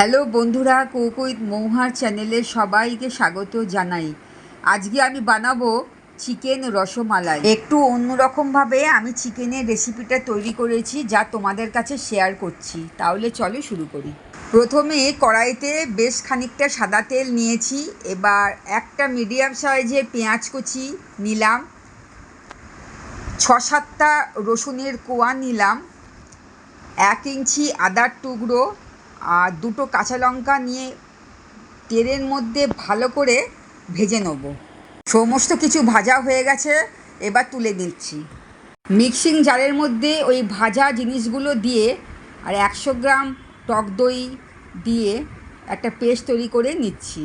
Hello বন্ধুরা, কোকুইত মৌহার চ্যানেলে সবাইকে স্বাগত জানাই। আজকে আমি বানাবো চিকেন রসমালাই। একটু অন্যরকমভাবে আমি চিকেনের রেসিপিটা তৈরি করেছি, যা তোমাদের কাছে শেয়ার করছি। তাহলে চলো শুরু করি। প্রথমে কড়াইতে বেশ খানিকটা সাদা তেল নিয়েছি, এবার একটা মিডিয়াম সাইজের পেঁয়াজ কুচি নিলাম। ছ সাতটা রসুনের কোয়া নিলাম। এক ইঞ্চি আদার টুকরো। আর দুটো কাঁচা লঙ্কা নিয়ে তেলের মধ্যে ভালো করে ভেজে নেব। সমস্ত কিছু ভাজা হয়ে গেছে, এবার তুলে দিচ্ছি মিক্সিং জারের মধ্যে ওই ভাজা জিনিসগুলো দিয়ে আর একশো গ্রাম টক দই দিয়ে একটা পেস্ট তৈরি করে নিচ্ছি।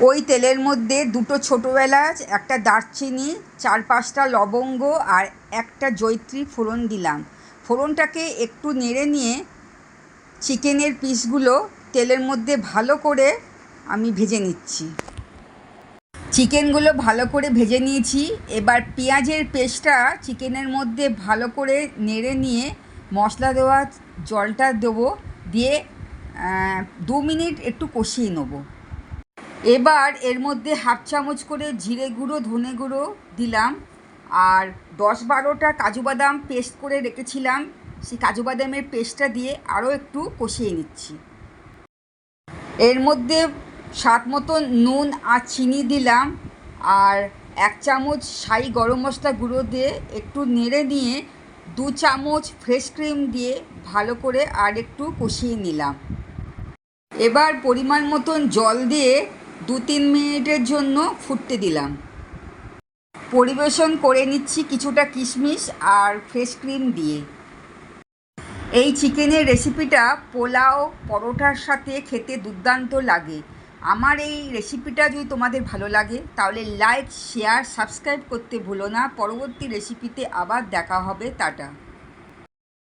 ওই তেলের মধ্যে দুটো ছোটো এলাচ একটা দারচিনি, চার পাঁচটা লবঙ্গ আর একটা জৈত্রী ফোড়ন দিলাম। ফোড়নটাকে একটু নেড়ে নিয়ে চিকেনের পিসগুলো তেলের মধ্যে ভালো করে আমি ভেজে নিচ্ছি। চিকেনগুলো ভালো করে ভেজে নিয়েছি। এবার পেঁয়াজের পেস্টটা চিকেনের মধ্যে ভালো করে নেড়ে নিয়ে মশলা দেওয়া জলটা দেবো দিয়ে দু মিনিট একটু কষিয়ে নেব। এবার এর মধ্যে হাফ চামচ করে জিরে গুঁড়ো, ধনে গুঁড়ো দিলাম। আর দশ বারোটা কাজু বাদাম পেস্ট করে রেখেছিলাম। সেই কাজু বাদামের পেস্টটা দিয়ে আরও একটু কষিয়ে নিচ্ছি। এর মধ্যে স্বাদ মতন নুন আর চিনি দিলাম আর এক চামচ সাই গরম মশলা গুঁড়ো দিয়ে একটু নেড়ে নিয়ে দু চামচ ফ্রেশ ক্রিম দিয়ে ভালো করে আর একটু কষিয়ে নিলাম। এবার পরিমাণ মতন জল দিয়ে দু তিন মিনিটের জন্য ফুটতে দিলাম। পরিবেশন করে নিচ্ছি কিছুটা কিশমিশ আর ফ্রেশ ক্রিম দিয়ে। এই চিকেনের রেসিপিটা পোলাও, পরোটার সাথে খেতে দুর্দান্ত লাগে। আমার এই রেসিপিটা যদি তোমাদের ভালো লাগে, তাহলে লাইক শেয়ার সাবস্ক্রাইব করতে ভুলো না। পরবর্তী রেসিপিতে আবার দেখা হবে। টাটা।